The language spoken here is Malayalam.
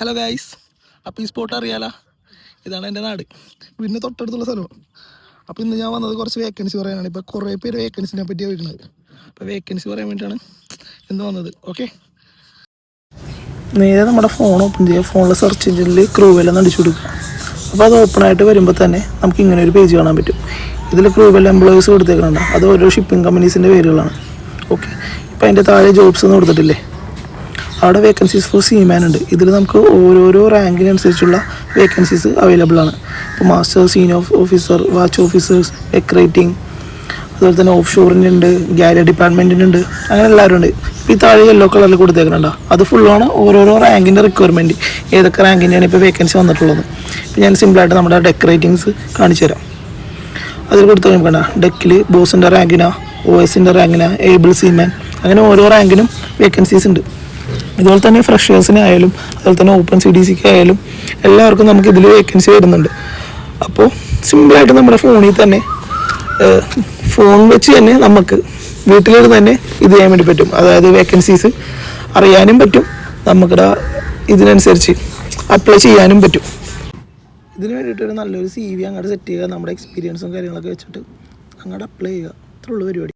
ഹലോ ഗായ്സ് അപ്പോൾ ഈ സ്പോട്ട് അറിയാലോ? ഇതാണ് എന്റെ നാട്. വീടിന് തൊട്ടടുത്തുള്ള സ്ഥലം. അപ്പോൾ ഇന്ന് ഞാൻ വന്നത് കുറച്ച് വേക്കൻസി പറയാനാണ്. ഇപ്പോൾ കുറേ പേര് വേക്കൻസിനെ പറ്റി ചോദിക്കുന്നത് അപ്പോൾ വേക്കൻസി പറയാൻ വേണ്ടിയിട്ടാണ് ഇന്ന് വന്നത്. ഓക്കെ നേരെ നമ്മുടെ ഫോൺ ഓപ്പൺ ചെയ്യുക ഫോണിൽ സെർച്ച് എഞ്ചിനിൽ ക്രൂവെല്ലാം അടിച്ചു കൊടുക്കുക. അപ്പോൾ അത് ഓപ്പൺ ആയിട്ട് വരുമ്പോൾ തന്നെ നമുക്ക് ഇങ്ങനെ ഒരു പേജ് കാണാൻ പറ്റും. ഇതിൽ ക്രൂവെൽ എംപ്ലോയീസ് കൊടുത്തേക്കുന്നുണ്ട് അത് ഓരോ ഷിപ്പിംഗ് കമ്പനീസിന്റെ പേരുകളാണ്. ഓക്കെ ഇപ്പോൾ അതിന്റെ താഴെ ജോബ്സ് എന്ന് കൊടുത്തിട്ടില്ലേ? അവിടെ വേക്കൻസീസ് ഫോർ സീമാൻ ഉണ്ട്. ഇതിൽ നമുക്ക് ഓരോരോ റാങ്കിനനുസരിച്ചുള്ള വേക്കൻസീസ് അവൈലബിൾ ആണ്. ഇപ്പോൾ master senior officer watch officers decorating അതുപോലെ തന്നെ ഓഫ് ഷോറിനുണ്ട് ഗാലറി ഡിപ്പാർട്ട്മെന്റിനുണ്ട് അങ്ങനെ എല്ലാവരും ഉണ്ട്. ഇപ്പോൾ ഈ താഴെ യെല്ലോ കളറിൽ കൊടുത്തേക്കുന്നുണ്ടോ അത് ഫുള്ളാണ് ഓരോരോ റാങ്കിന്റെ റിക്വയർമെന്റ് ഏതൊക്കെ റാങ്കിന്റെയാണ് ഇപ്പോൾ വേക്കൻസി വന്നിട്ടുള്ളത്. ഇപ്പോൾ ഞാൻ സിമ്പിളായിട്ട് നമ്മുടെ ഡെക്കറേറ്റിങ്സ് കാണിച്ചു തരാം. അതിൽ കൊടുത്ത് നോക്കണ്ട ഡെക്കിൽ ബോസിന്റെ റാങ്കിന ഒ എസിന്റെ റാങ്കിന ഏബിൾ സീമാൻ അങ്ങനെ ഓരോ റാങ്കിനും വേക്കൻസീസ് ഉണ്ട്. ഇതുപോലെ തന്നെ ഫ്രഷേഴ്സിനായാലും അതുപോലെ തന്നെ ഓപ്പൺ സി ഡി സിക്ക് ആയാലും എല്ലാവർക്കും നമുക്ക് ഇതിൽ വേക്കൻസി വരുന്നുണ്ട്. അപ്പോൾ സിമ്പിളായിട്ട് നമ്മുടെ ഫോണിൽ തന്നെ ഫോൺ വെച്ച് തന്നെ നമുക്ക് വീട്ടിലിരുന്ന് തന്നെ ഇത് ചെയ്യാൻ വേണ്ടി പറ്റും. അതായത് വേക്കൻസീസ് അറിയാനും പറ്റും. നമുക്കിടെ ഇതിനനുസരിച്ച് അപ്ലൈ ചെയ്യാനും പറ്റും. ഇതിന് വേണ്ടിയിട്ട് ഒരു നല്ലൊരു സി വി അങ്ങോട്ട് സെറ്റ് ചെയ്യുക നമ്മുടെ എക്സ്പീരിയൻസും കാര്യങ്ങളൊക്കെ വെച്ചിട്ട് അങ്ങോട്ട് അപ്ലൈ ചെയ്യുക. അത്രയുള്ള പരിപാടി.